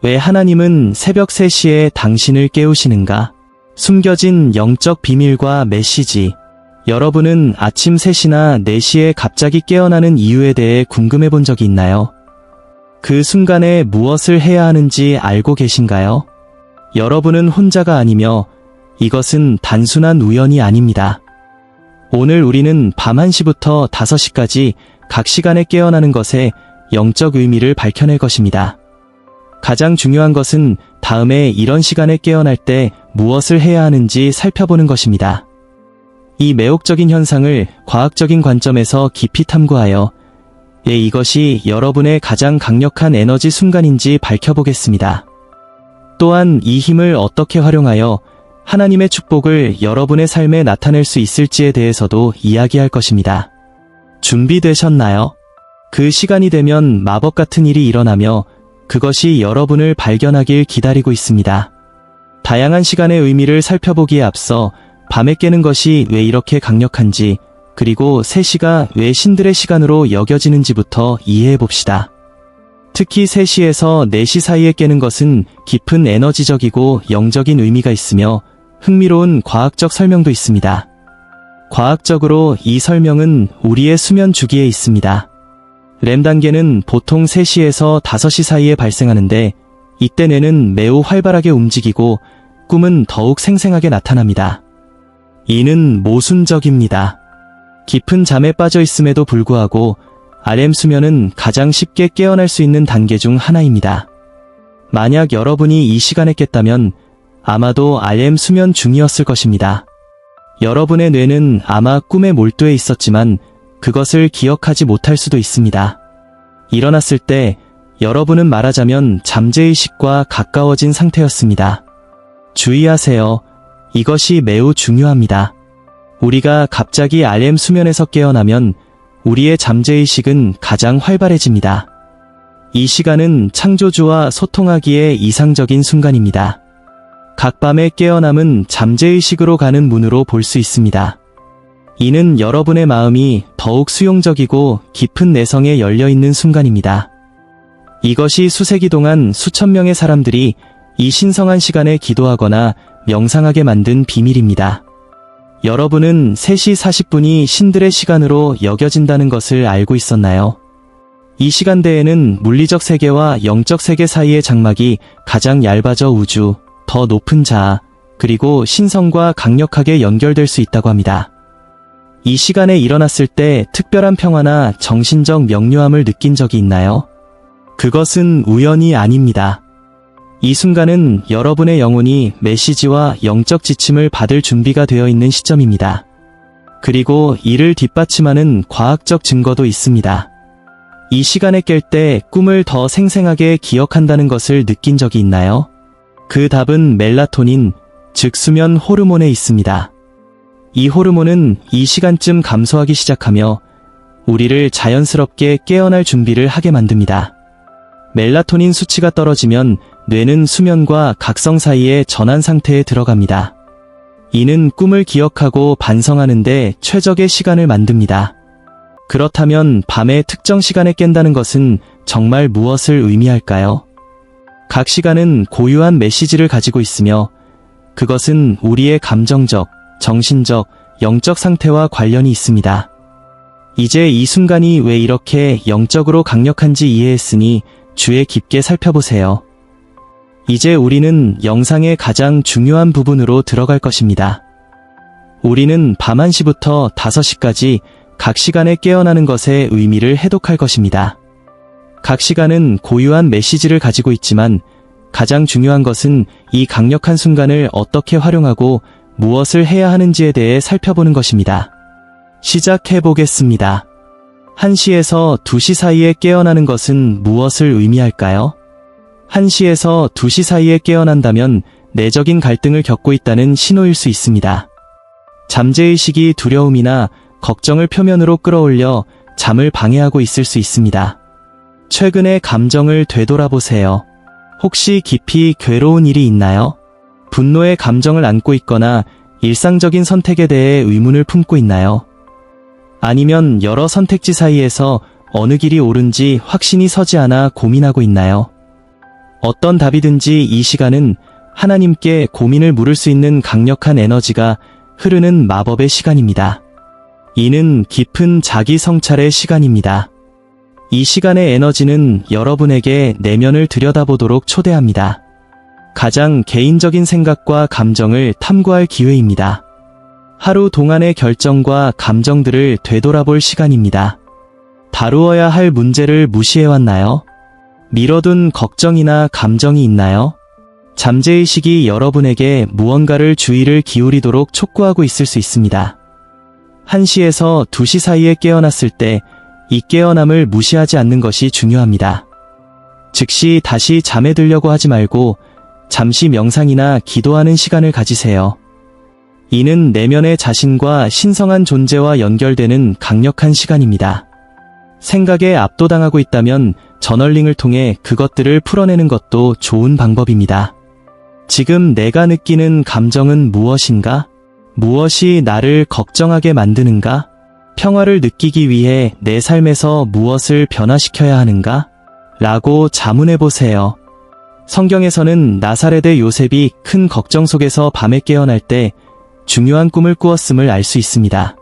왜 하나님은 새벽 3시에 당신을 깨우시는가? 숨겨진 영적 비밀과 메시지. 여러분은 아침 3시나 4시에 갑자기 깨어나는 이유에 대해 궁금해 본 적이 있나요? 그 순간에 무엇을 해야 하는지 알고 계신가요? 여러분은 혼자가 아니며 이것은 단순한 우연이 아닙니다. 오늘 우리는 밤 1시부터 5시까지 각 시간에 깨어나는 것에 영적 의미를 밝혀낼 것입니다. 가장 중요한 것은 다음에 이런 시간에 깨어날 때 무엇을 해야 하는지 살펴보는 것입니다. 이 매혹적인 현상을 과학적인 관점에서 깊이 탐구하여 예, 이것이 여러분의 가장 강력한 에너지 순간인지 밝혀보겠습니다. 또한 이 힘을 어떻게 활용하여 하나님의 축복을 여러분의 삶에 나타낼 수 있을지에 대해서도 이야기할 것입니다. 준비되셨나요? 그 시간이 되면 마법 같은 일이 일어나며 그것이 여러분을 발견하길 기다리고 있습니다. 다양한 시간의 의미를 살펴보기에 앞서 밤에 깨는 것이 왜 이렇게 강력한지 그리고 3시가 왜 신들의 시간으로 여겨지는지부터 이해해 봅시다. 특히 3시에서 4시 사이에 깨는 것은 깊은 에너지적이고 영적인 의미가 있으며 흥미로운 과학적 설명도 있습니다. 과학적으로 이 설명은 우리의 수면 주기에 있습니다. 렘 단계는 보통 3시에서 5시 사이에 발생하는데 이때 뇌는 매우 활발하게 움직이고 꿈은 더욱 생생하게 나타납니다. 이는 모순적입니다. 깊은 잠에 빠져 있음에도 불구하고 REM 수면은 가장 쉽게 깨어날 수 있는 단계 중 하나입니다. 만약 여러분이 이 시간에 깼다면 아마도 REM 수면 중이었을 것입니다. 여러분의 뇌는 아마 꿈에 몰두해 있었지만 그것을 기억하지 못할 수도 있습니다. 일어났을 때 여러분은 말하자면 잠재의식과 가까워진 상태였습니다. 주의하세요. 이것이 매우 중요합니다. 우리가 갑자기 REM 수면에서 깨어나면 우리의 잠재의식은 가장 활발해집니다. 이 시간은 창조주와 소통하기에 이상적인 순간입니다. 각 밤의 깨어남은 잠재의식으로 가는 문으로 볼 수 있습니다. 이는 여러분의 마음이 더욱 수용적이고 깊은 내성에 열려 있는 순간입니다. 이것이 수세기 동안 수천 명의 사람들이 이 신성한 시간에 기도하거나 명상하게 만든 비밀입니다. 여러분은 3시 40분이 신들의 시간으로 여겨진다는 것을 알고 있었나요? 이 시간대에는 물리적 세계와 영적 세계 사이의 장막이 가장 얇아져 우주, 더 높은 자아, 그리고 신성과 강력하게 연결될 수 있다고 합니다. 이 시간에 일어났을 때 특별한 평화나 정신적 명료함을 느낀 적이 있나요? 그것은 우연이 아닙니다. 이 순간은 여러분의 영혼이 메시지와 영적 지침을 받을 준비가 되어 있는 시점입니다. 그리고 이를 뒷받침하는 과학적 증거도 있습니다. 이 시간에 깰 때 꿈을 더 생생하게 기억한다는 것을 느낀 적이 있나요? 그 답은 멜라토닌, 즉 수면 호르몬에 있습니다. 이 호르몬은 이 시간쯤 감소하기 시작하며 우리를 자연스럽게 깨어날 준비를 하게 만듭니다. 멜라토닌 수치가 떨어지면 뇌는 수면과 각성 사이의 전환 상태에 들어갑니다. 이는 꿈을 기억하고 반성하는데 최적의 시간을 만듭니다. 그렇다면 밤의 특정 시간에 깬다는 것은 정말 무엇을 의미할까요? 각 시간은 고유한 메시지를 가지고 있으며 그것은 우리의 감정적, 정신적, 영적 상태와 관련이 있습니다. 이제 이 순간이 왜 이렇게 영적으로 강력한지 이해했으니 주에 깊게 살펴보세요. 이제 우리는 영상의 가장 중요한 부분으로 들어갈 것입니다. 우리는 밤 1시부터 5시까지 각 시간에 깨어나는 것의 의미를 해독할 것입니다. 각 시간은 고유한 메시지를 가지고 있지만 가장 중요한 것은 이 강력한 순간을 어떻게 활용하고 무엇을 해야 하는지에 대해 살펴보는 것입니다. 시작해 보겠습니다. 1시에서 2시 사이에 깨어나는 것은 무엇을 의미할까요? 1시에서 2시 사이에 깨어난다면 내적인 갈등을 겪고 있다는 신호일 수 있습니다. 잠재의식이 두려움이나 걱정을 표면으로 끌어올려 잠을 방해하고 있을 수 있습니다. 최근의 감정을 되돌아보세요. 혹시 깊이 괴로운 일이 있나요? 분노의 감정을 안고 있거나 일상적인 선택에 대해 의문을 품고 있나요? 아니면 여러 선택지 사이에서 어느 길이 옳은지 확신이 서지 않아 고민하고 있나요? 어떤 답이든지 이 시간은 하나님께 고민을 물을 수 있는 강력한 에너지가 흐르는 마법의 시간입니다. 이는 깊은 자기 성찰의 시간입니다. 이 시간의 에너지는 여러분에게 내면을 들여다보도록 초대합니다. 가장 개인적인 생각과 감정을 탐구할 기회입니다. 하루 동안의 결정과 감정들을 되돌아볼 시간입니다. 다루어야 할 문제를 무시해왔나요? 미뤄둔 걱정이나 감정이 있나요? 잠재의식이 여러분에게 무언가를 주의를 기울이도록 촉구하고 있을 수 있습니다. 1시에서 2시 사이에 깨어났을 때 이 깨어남을 무시하지 않는 것이 중요합니다. 즉시 다시 잠에 들려고 하지 말고 잠시 명상이나 기도하는 시간을 가지세요. 이는 내면의 자신과 신성한 존재와 연결되는 강력한 시간입니다. 생각에 압도당하고 있다면 저널링을 통해 그것들을 풀어내는 것도 좋은 방법입니다. 지금 내가 느끼는 감정은 무엇인가? 무엇이 나를 걱정하게 만드는가? 평화를 느끼기 위해 내 삶에서 무엇을 변화시켜야 하는가? 라고 자문해 보세요. 성경에서는 나사렛의 요셉이 큰 걱정 속에서 밤에 깨어날 때 중요한 꿈을 꾸었음을 알 수 있습니다.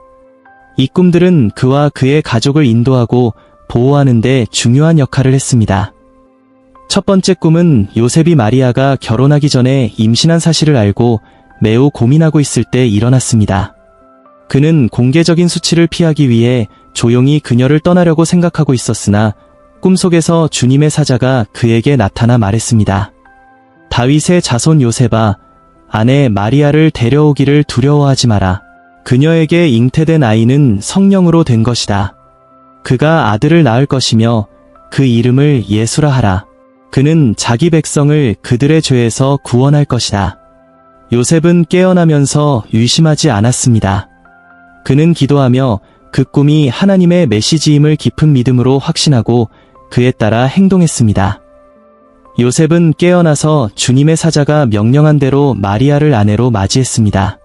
이 꿈들은 그와 그의 가족을 인도하고 보호하는데 중요한 역할을 했습니다. 첫 번째 꿈은 요셉이 마리아가 결혼하기 전에 임신한 사실을 알고 매우 고민하고 있을 때 일어났습니다. 그는 공개적인 수치를 피하기 위해 조용히 그녀를 떠나려고 생각하고 있었으나 꿈속에서 주님의 사자가 그에게 나타나 말했습니다. 다윗의 자손 요셉아, 아내 마리아를 데려오기를 두려워하지 마라. 그녀에게 잉태된 아이는 성령으로 된 것이다. 그가 아들을 낳을 것이며 그 이름을 예수라 하라. 그는 자기 백성을 그들의 죄에서 구원할 것이다. 요셉은 깨어나면서 의심하지 않았습니다. 그는 기도하며 그 꿈이 하나님의 메시지임을 깊은 믿음으로 확신하고 그에 따라 행동했습니다. 요셉은 깨어나서 주님의 사자가 명령한 대로 마리아를 아내로 맞이했습니다.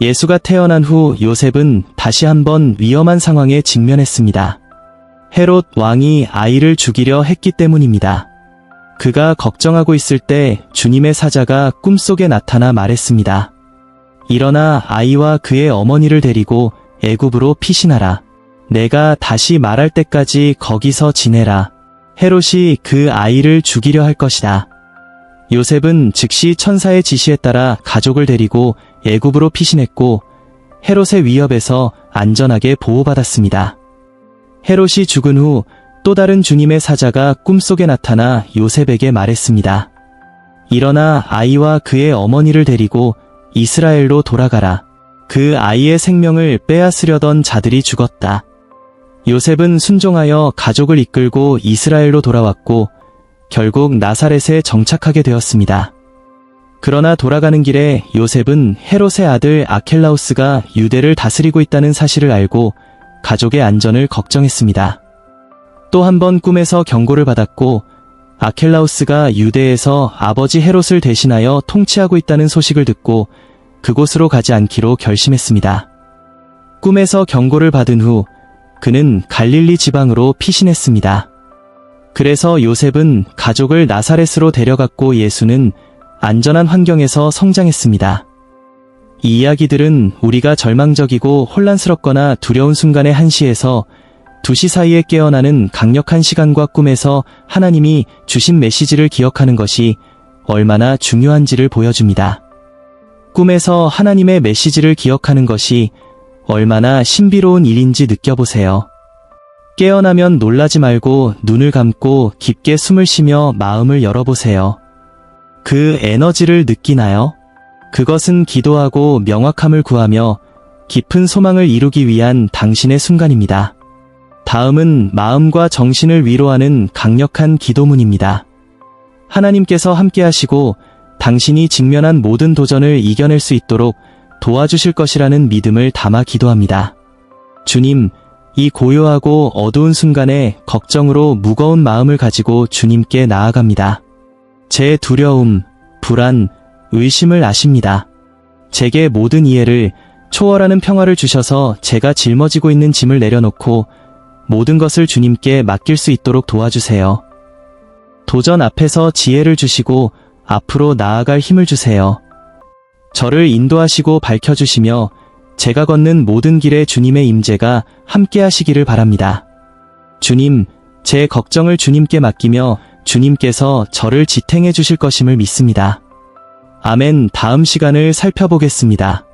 예수가 태어난 후 요셉은 다시 한번 위험한 상황에 직면했습니다. 헤롯 왕이 아이를 죽이려 했기 때문입니다. 그가 걱정하고 있을 때 주님의 사자가 꿈속에 나타나 말했습니다. 일어나 아이와 그의 어머니를 데리고 애굽으로 피신하라. 내가 다시 말할 때까지 거기서 지내라. 헤롯이 그 아이를 죽이려 할 것이다. 요셉은 즉시 천사의 지시에 따라 가족을 데리고 애굽으로 피신했고 헤롯의 위협에서 안전하게 보호받았습니다. 헤롯이 죽은 후 또 다른 주님의 사자가 꿈속에 나타나 요셉에게 말했습니다. 일어나 아이와 그의 어머니를 데리고 이스라엘로 돌아가라. 그 아이의 생명을 빼앗으려던 자들이 죽었다. 요셉은 순종하여 가족을 이끌고 이스라엘로 돌아왔고 결국 나사렛에 정착하게 되었습니다. 그러나 돌아가는 길에 요셉은 헤롯의 아들 아켈라우스가 유대를 다스리고 있다는 사실을 알고 가족의 안전을 걱정했습니다. 또 한 번 꿈에서 경고를 받았고 아켈라우스가 유대에서 아버지 헤롯을 대신하여 통치하고 있다는 소식을 듣고 그곳으로 가지 않기로 결심했습니다. 꿈에서 경고를 받은 후 그는 갈릴리 지방으로 피신했습니다. 그래서 요셉은 가족을 나사렛으로 데려갔고 예수는 안전한 환경에서 성장했습니다. 이 이야기들은 우리가 절망적이고 혼란스럽거나 두려운 순간의 한시에서 2시 사이에 깨어나는 강력한 시간과 꿈에서 하나님이 주신 메시지를 기억하는 것이 얼마나 중요한지를 보여줍니다. 꿈에서 하나님의 메시지를 기억하는 것이 얼마나 신비로운 일인지 느껴보세요. 깨어나면 놀라지 말고 눈을 감고 깊게 숨을 쉬며 마음을 열어보세요. 그 에너지를 느끼나요? 그것은 기도하고 명확함을 구하며 깊은 소망을 이루기 위한 당신의 순간입니다. 다음은 마음과 정신을 위로하는 강력한 기도문입니다. 하나님께서 함께 하시고 당신이 직면한 모든 도전을 이겨낼 수 있도록 도와주실 것이라는 믿음을 담아 기도합니다. 주님, 이 고요하고 어두운 순간에 걱정으로 무거운 마음을 가지고 주님께 나아갑니다. 제 두려움, 불안, 의심을 아십니다. 제게 모든 이해를 초월하는 평화를 주셔서 제가 짊어지고 있는 짐을 내려놓고 모든 것을 주님께 맡길 수 있도록 도와주세요. 도전 앞에서 지혜를 주시고 앞으로 나아갈 힘을 주세요. 저를 인도하시고 밝혀주시며 제가 걷는 모든 길에 주님의 임재가 함께 하시기를 바랍니다. 주님, 제 걱정을 주님께 맡기며 주님께서 저를 지탱해 주실 것임을 믿습니다. 아멘. 다음 시간을 살펴보겠습니다.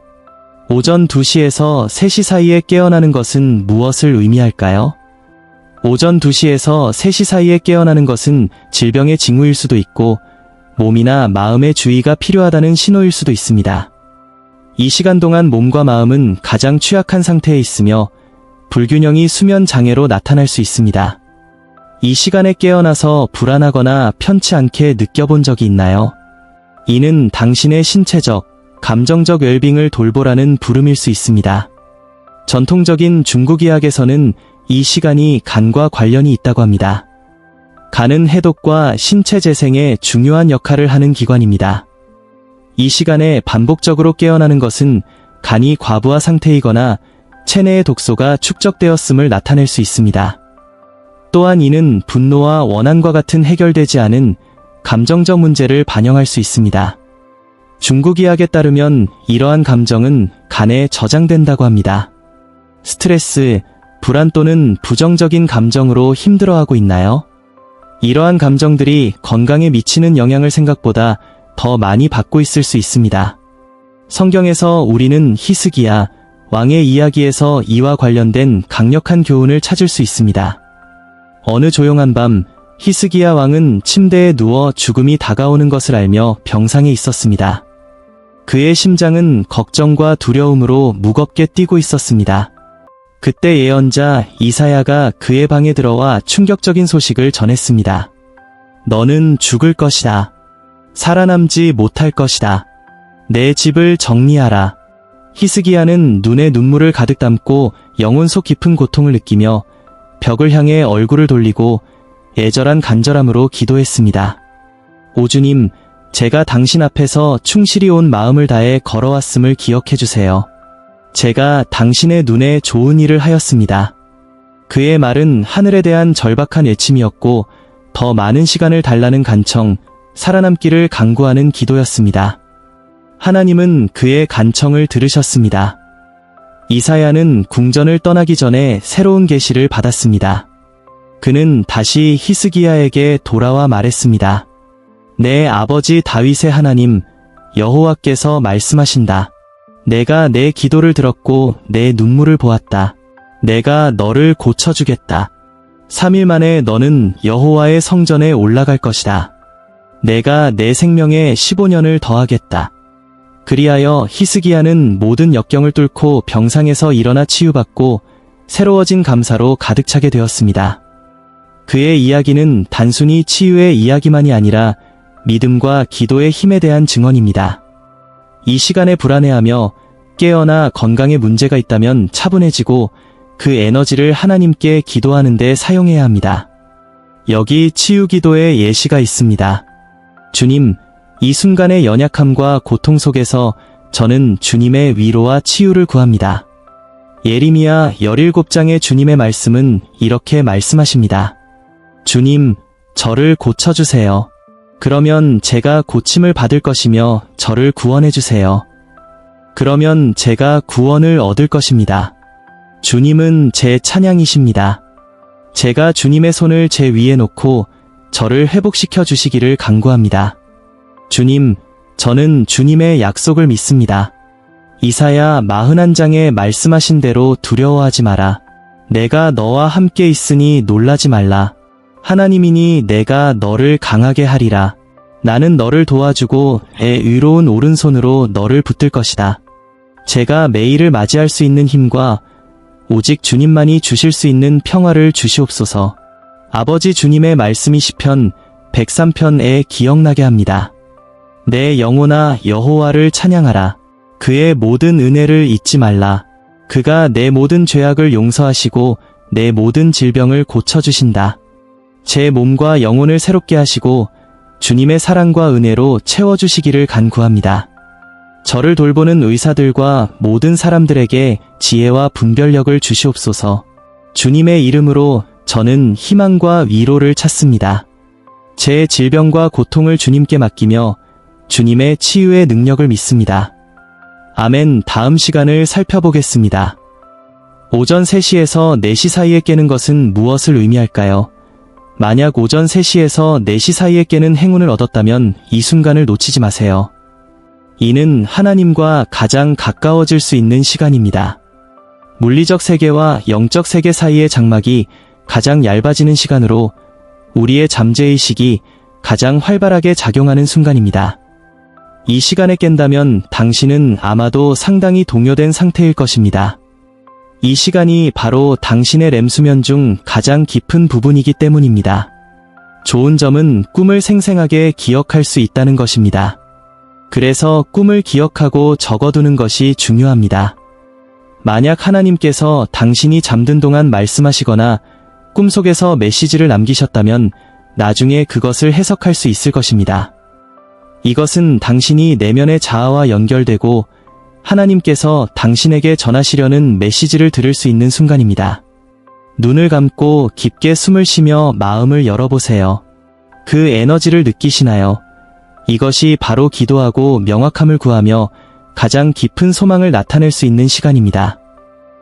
오전 2시에서 3시 사이에 깨어나는 것은 무엇을 의미할까요? 오전 2시에서 3시 사이에 깨어나는 것은 질병의 징후일 수도 있고 몸이나 마음의 주의가 필요하다는 신호일 수도 있습니다. 이 시간 동안 몸과 마음은 가장 취약한 상태에 있으며 불균형이 수면 장애로 나타날 수 있습니다. 이 시간에 깨어나서 불안하거나 편치 않게 느껴본 적이 있나요? 이는 당신의 신체적, 감정적 웰빙을 돌보라는 부름일 수 있습니다. 전통적인 중국 의학에서는 이 시간이 간과 관련이 있다고 합니다. 간은 해독과 신체 재생에 중요한 역할을 하는 기관입니다. 이 시간에 반복적으로 깨어나는 것은 간이 과부하 상태이거나 체내의 독소가 축적되었음을 나타낼 수 있습니다. 또한 이는 분노와 원한과 같은 해결되지 않은 감정적 문제를 반영할 수 있습니다. 중국 의학에 따르면 이러한 감정은 간에 저장된다고 합니다. 스트레스, 불안 또는 부정적인 감정으로 힘들어하고 있나요? 이러한 감정들이 건강에 미치는 영향을 생각보다 더 많이 받고 있을 수 있습니다. 성경에서 우리는 히스기야, 왕의 이야기에서 이와 관련된 강력한 교훈을 찾을 수 있습니다. 어느 조용한 밤, 히스기야 왕은 침대에 누워 죽음이 다가오는 것을 알며 병상에 있었습니다. 그의 심장은 걱정과 두려움으로 무겁게 뛰고 있었습니다. 그때 예언자 이사야가 그의 방에 들어와 충격적인 소식을 전했습니다. 너는 죽을 것이다. 살아남지 못할 것이다. 내 집을 정리하라. 히스기야는 눈에 눈물을 가득 담고 영혼 속 깊은 고통을 느끼며 벽을 향해 얼굴을 돌리고 애절한 간절함으로 기도했습니다. 오주님, 제가 당신 앞에서 충실히 온 마음을 다해 걸어왔음을 기억해 주세요. 제가 당신의 눈에 좋은 일을 하였습니다. 그의 말은 하늘에 대한 절박한 외침이었고 더 많은 시간을 달라는 간청, 살아남기를 강구하는 기도였습니다. 하나님은 그의 간청을 들으셨습니다. 이사야는 궁전을 떠나기 전에 새로운 계시를 받았습니다. 그는 다시 히스기야에게 돌아와 말했습니다. 내 아버지 다윗의 하나님 여호와께서 말씀하신다. 내가 내 기도를 들었고 내 눈물을 보았다. 내가 너를 고쳐주겠다. 3일 만에 너는 여호와의 성전에 올라갈 것이다. 내가 내 생명에 15년을 더하겠다. 그리하여 히스기야는 모든 역경을 뚫고 병상에서 일어나 치유받고 새로워진 감사로 가득 차게 되었습니다. 그의 이야기는 단순히 치유의 이야기만이 아니라 믿음과 기도의 힘에 대한 증언입니다. 이 시간에 불안해하며 깨어나 건강에 문제가 있다면 차분해지고 그 에너지를 하나님께 기도하는 데 사용해야 합니다. 여기 치유 기도의 예시가 있습니다. 주님, 이 순간의 연약함과 고통 속에서 저는 주님의 위로와 치유를 구합니다. 예리미야 17장의 주님의 말씀은 이렇게 말씀하십니다. 주님, 저를 고쳐주세요. 그러면 제가 고침을 받을 것이며 저를 구원해 주세요. 그러면 제가 구원을 얻을 것입니다. 주님은 제 찬양이십니다. 제가 주님의 손을 제 위에 놓고 저를 회복시켜 주시기를 간구합니다. 주님, 저는 주님의 약속을 믿습니다. 이사야 41장에 말씀하신 대로 두려워하지 마라. 내가 너와 함께 있으니 놀라지 말라. 하나님이니 내가 너를 강하게 하리라. 나는 너를 도와주고 애 의로운 오른손으로 너를 붙들 것이다. 제가 매일을 맞이할 수 있는 힘과 오직 주님만이 주실 수 있는 평화를 주시옵소서. 아버지 주님의 말씀이 시편 103편에 기억나게 합니다. 내 영혼아 여호와를 찬양하라. 그의 모든 은혜를 잊지 말라. 그가 내 모든 죄악을 용서하시고 내 모든 질병을 고쳐주신다. 제 몸과 영혼을 새롭게 하시고 주님의 사랑과 은혜로 채워주시기를 간구합니다. 저를 돌보는 의사들과 모든 사람들에게 지혜와 분별력을 주시옵소서. 주님의 이름으로 저는 희망과 위로를 찾습니다. 제 질병과 고통을 주님께 맡기며 주님의 치유의 능력을 믿습니다. 아멘. 다음 시간을 살펴보겠습니다. 오전 3시에서 4시 사이에 깨는 것은 무엇을 의미할까요? 만약 오전 3시에서 4시 사이에 깨는 행운을 얻었다면 이 순간을 놓치지 마세요. 이는 하나님과 가장 가까워질 수 있는 시간입니다. 물리적 세계와 영적 세계 사이의 장막이 가장 얇아지는 시간으로 우리의 잠재의식이 가장 활발하게 작용하는 순간입니다. 이 시간에 깬다면 당신은 아마도 상당히 동요된 상태일 것입니다. 이 시간이 바로 당신의 렘 수면 중 가장 깊은 부분이기 때문입니다. 좋은 점은 꿈을 생생하게 기억할 수 있다는 것입니다. 그래서 꿈을 기억하고 적어두는 것이 중요합니다. 만약 하나님께서 당신이 잠든 동안 말씀하시거나 꿈속에서 메시지를 남기셨다면 나중에 그것을 해석할 수 있을 것입니다. 이것은 당신이 내면의 자아와 연결되고 하나님께서 당신에게 전하시려는 메시지를 들을 수 있는 순간입니다. 눈을 감고 깊게 숨을 쉬며 마음을 열어보세요. 그 에너지를 느끼시나요? 이것이 바로 기도하고 명확함을 구하며 가장 깊은 소망을 나타낼 수 있는 시간입니다.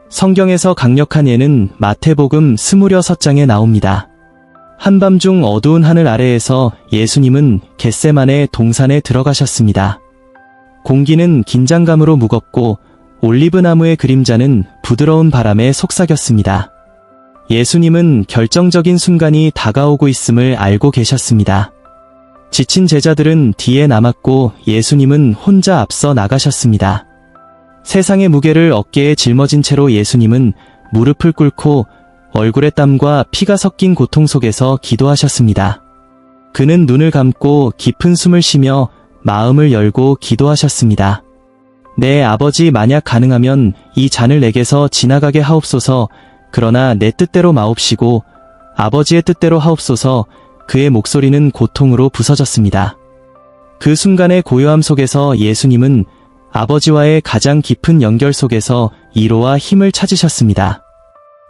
성경에서 강력한 예는 마태복음 스무려 서장에 나옵니다. 한밤중 어두운 하늘 아래에서 예수님은 겟세만의 동산에 들어가셨습니다. 공기는 긴장감으로 무겁고 올리브 나무의 그림자는 부드러운 바람에 속삭였습니다. 예수님은 결정적인 순간이 다가오고 있음을 알고 계셨습니다. 지친 제자들은 뒤에 남았고 예수님은 혼자 앞서 나가셨습니다. 세상의 무게를 어깨에 짊어진 채로 예수님은 무릎을 꿇고 얼굴의 땀과 피가 섞인 고통 속에서 기도하셨습니다. 그는 눈을 감고 깊은 숨을 쉬며 마음을 열고 기도하셨습니다. 내 아버지 만약 가능하면 이 잔을 내게서 지나가게 하옵소서 그러나 내 뜻대로 마옵시고 아버지의 뜻대로 하옵소서 그의 목소리는 고통으로 부서졌습니다. 그 순간의 고요함 속에서 예수님은 아버지와의 가장 깊은 연결 속에서 이로와 힘을 찾으셨습니다.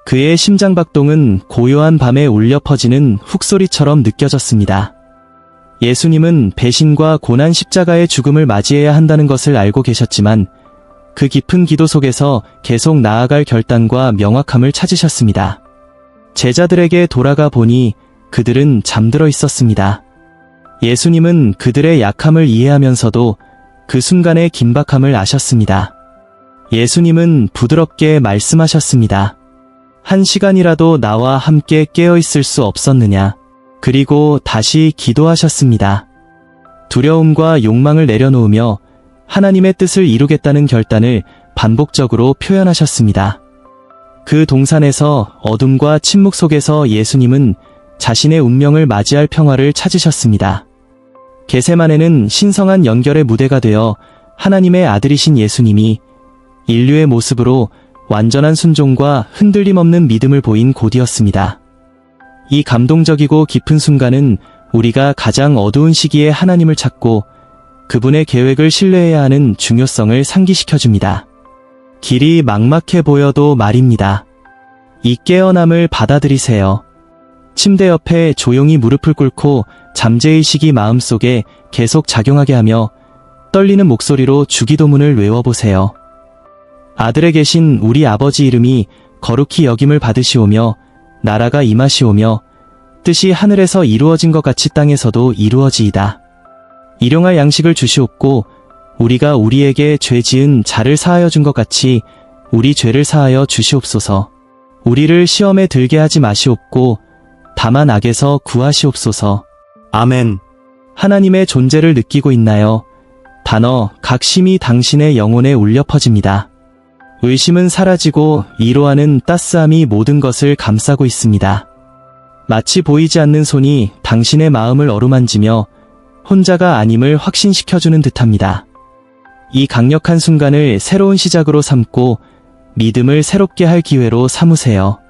그의 심장박동은 고요한 밤에 울려 퍼지는 훅소리처럼 느껴졌습니다. 예수님은 배신과 고난 십자가의 죽음을 맞이해야 한다는 것을 알고 계셨지만 그 깊은 기도 속에서 계속 나아갈 결단과 명확함을 찾으셨습니다. 제자들에게 돌아가 보니 그들은 잠들어 있었습니다. 예수님은 그들의 약함을 이해하면서도 그 순간의 긴박함을 아셨습니다. 예수님은 부드럽게 말씀하셨습니다. 한 시간이라도 나와 함께 깨어 있을 수 없었느냐. 그리고 다시 기도하셨습니다. 두려움과 욕망을 내려놓으며 하나님의 뜻을 이루겠다는 결단을 반복적으로 표현하셨습니다. 그 동산에서 어둠과 침묵 속에서 예수님은 자신의 운명을 맞이할 평화를 찾으셨습니다. 게세만에는 신성한 연결의 무대가 되어 하나님의 아들이신 예수님이 인류의 모습으로 완전한 순종과 흔들림 없는 믿음을 보인 곳이었습니다. 이 감동적이고 깊은 순간은 우리가 가장 어두운 시기에 하나님을 찾고 그분의 계획을 신뢰해야 하는 중요성을 상기시켜줍니다. 길이 막막해 보여도 말입니다. 이 깨어남을 받아들이세요. 침대 옆에 조용히 무릎을 꿇고 잠재의식이 마음속에 계속 작용하게 하며 떨리는 목소리로 주기도문을 외워보세요. 아들에 계신 우리 아버지 이름이 거룩히 여김을 받으시오며 나라가 임하시오며 뜻이 하늘에서 이루어진 것 같이 땅에서도 이루어지이다. 일용할 양식을 주시옵고 우리가 우리에게 죄 지은 자를 사하여 준 것 같이 우리 죄를 사하여 주시옵소서. 우리를 시험에 들게 하지 마시옵고 다만 악에서 구하시옵소서. 아멘. 하나님의 존재를 느끼고 있나요? 단어 각 심이 당신의 영혼에 울려 퍼집니다. 의심은 사라지고 이로하는 따스함이 모든 것을 감싸고 있습니다. 마치 보이지 않는 손이 당신의 마음을 어루만지며 혼자가 아님을 확신시켜주는 듯합니다. 이 강력한 순간을 새로운 시작으로 삼고 믿음을 새롭게 할 기회로 삼으세요.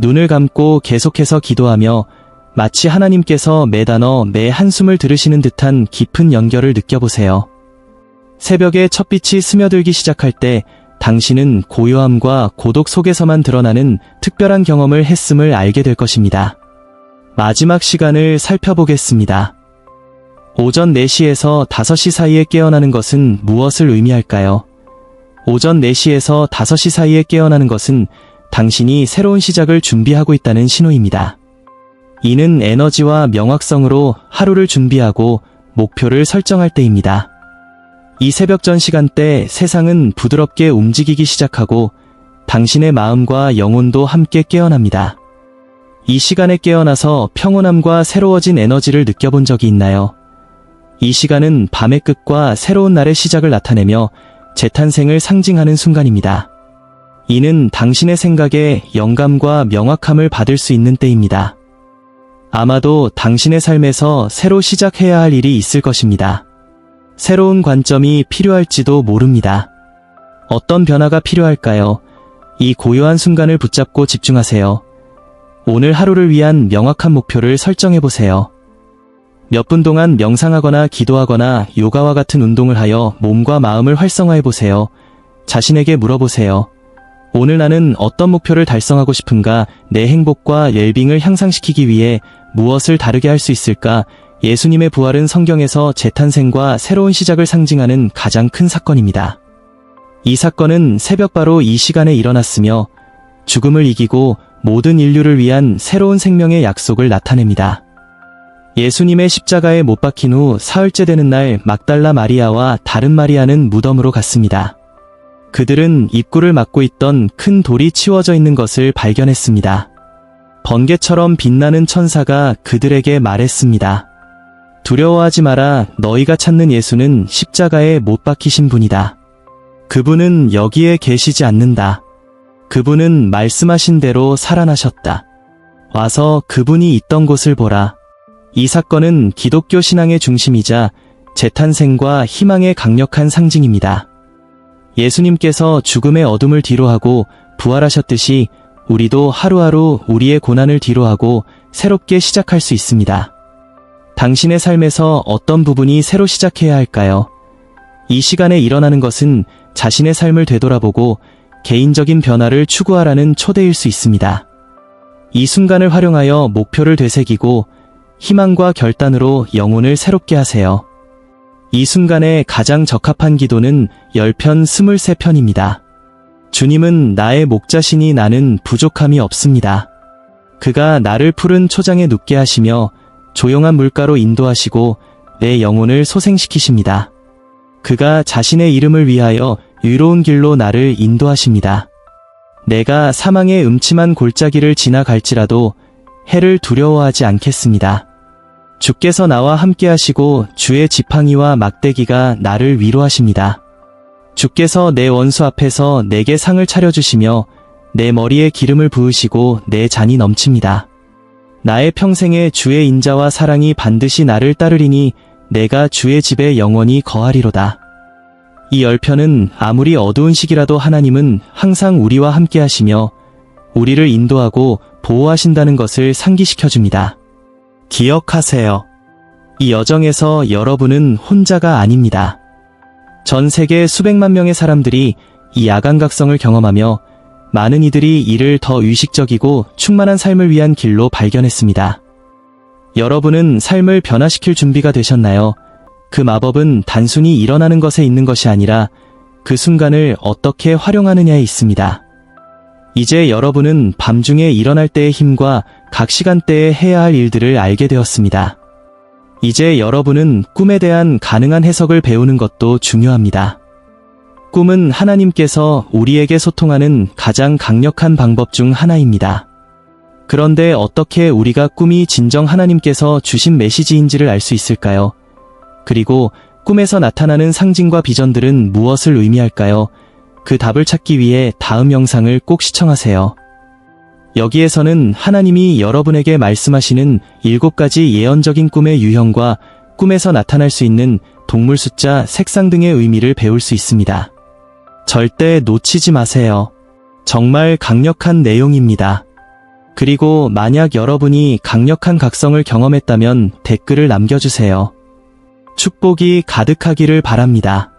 눈을 감고 계속해서 기도하며 마치 하나님께서 매 단어, 매 한숨을 들으시는 듯한 깊은 연결을 느껴보세요. 새벽에 첫빛이 스며들기 시작할 때 당신은 고요함과 고독 속에서만 드러나는 특별한 경험을 했음을 알게 될 것입니다. 마지막 시간을 살펴보겠습니다. 오전 4시에서 5시 사이에 깨어나는 것은 무엇을 의미할까요? 오전 4시에서 5시 사이에 깨어나는 것은 당신이 새로운 시작을 준비하고 있다는 신호입니다. 이는 에너지와 명확성으로 하루를 준비하고 목표를 설정할 때입니다. 이 새벽 전 시간대 세상은 부드럽게 움직이기 시작하고 당신의 마음과 영혼도 함께 깨어납니다. 이 시간에 깨어나서 평온함과 새로워진 에너지를 느껴본 적이 있나요? 이 시간은 밤의 끝과 새로운 날의 시작을 나타내며 재탄생을 상징하는 순간입니다. 이는 당신의 생각에 영감과 명확함을 받을 수 있는 때입니다. 아마도 당신의 삶에서 새로 시작해야 할 일이 있을 것입니다. 새로운 관점이 필요할지도 모릅니다. 어떤 변화가 필요할까요? 이 고요한 순간을 붙잡고 집중하세요. 오늘 하루를 위한 명확한 목표를 설정해 보세요. 몇 분 동안 명상하거나 기도하거나 요가와 같은 운동을 하여 몸과 마음을 활성화해 보세요. 자신에게 물어보세요. 오늘 나는 어떤 목표를 달성하고 싶은가? 내 행복과 웰빙을 향상시키기 위해 무엇을 다르게 할 수 있을까? 예수님의 부활은 성경에서 재탄생과 새로운 시작을 상징하는 가장 큰 사건입니다. 이 사건은 새벽 바로 이 시간에 일어났으며 죽음을 이기고 모든 인류를 위한 새로운 생명의 약속을 나타냅니다. 예수님의 십자가에 못 박힌 후 사흘째 되는 날 막달라 마리아와 다른 마리아는 무덤으로 갔습니다. 그들은 입구를 막고 있던 큰 돌이 치워져 있는 것을 발견했습니다. 번개처럼 빛나는 천사가 그들에게 말했습니다. 두려워하지 마라. 너희가 찾는 예수는 십자가에 못 박히신 분이다. 그분은 여기에 계시지 않는다. 그분은 말씀하신 대로 살아나셨다. 와서 그분이 있던 곳을 보라. 이 사건은 기독교 신앙의 중심이자 재탄생과 희망의 강력한 상징입니다. 예수님께서 죽음의 어둠을 뒤로하고 부활하셨듯이 우리도 하루하루 우리의 고난을 뒤로하고 새롭게 시작할 수 있습니다. 당신의 삶에서 어떤 부분이 새로 시작해야 할까요? 이 시간에 일어나는 것은 자신의 삶을 되돌아보고 개인적인 변화를 추구하라는 초대일 수 있습니다. 이 순간을 활용하여 목표를 되새기고 희망과 결단으로 영혼을 새롭게 하세요. 이 순간에 가장 적합한 기도는 10편 23편입니다. 주님은 나의 목자신이 나는 부족함이 없습니다. 그가 나를 푸른 초장에 눕게 하시며 조용한 물가로 인도하시고 내 영혼을 소생시키십니다. 그가 자신의 이름을 위하여 유로운 길로 나를 인도하십니다. 내가 사망의 음침한 골짜기를 지나갈지라도 해를 두려워하지 않겠습니다. 주께서 나와 함께 하시고 주의 지팡이와 막대기가 나를 위로하십니다. 주께서 내 원수 앞에서 내게 상을 차려주시며 내 머리에 기름을 부으시고 내 잔이 넘칩니다. 나의 평생에 주의 인자와 사랑이 반드시 나를 따르리니 내가 주의 집에 영원히 거하리로다. 이 열편은 아무리 어두운 시기라도 하나님은 항상 우리와 함께 하시며 우리를 인도하고 보호하신다는 것을 상기시켜 줍니다. 기억하세요. 이 여정에서 여러분은 혼자가 아닙니다. 전 세계 수백만 명의 사람들이 이 야간각성을 경험하며 많은 이들이 이를 더 의식적이고 충만한 삶을 위한 길로 발견했습니다. 여러분은 삶을 변화시킬 준비가 되셨나요? 그 마법은 단순히 일어나는 것에 있는 것이 아니라 그 순간을 어떻게 활용하느냐에 있습니다. 이제 여러분은 밤중에 일어날 때의 힘과 각 시간대에 해야 할 일들을 알게 되었습니다. 이제 여러분은 꿈에 대한 가능한 해석을 배우는 것도 중요합니다. 꿈은 하나님께서 우리에게 소통하는 가장 강력한 방법 중 하나입니다. 그런데 어떻게 우리가 꿈이 진정 하나님께서 주신 메시지인지를 알 수 있을까요? 그리고 꿈에서 나타나는 상징과 비전들은 무엇을 의미할까요? 그 답을 찾기 위해 다음 영상을 꼭 시청하세요. 여기에서는 하나님이 여러분에게 말씀하시는 일곱 가지 예언적인 꿈의 유형과 꿈에서 나타날 수 있는 동물 숫자, 색상 등의 의미를 배울 수 있습니다. 절대 놓치지 마세요. 정말 강력한 내용입니다. 그리고 만약 여러분이 강력한 각성을 경험했다면 댓글을 남겨주세요. 축복이 가득하기를 바랍니다.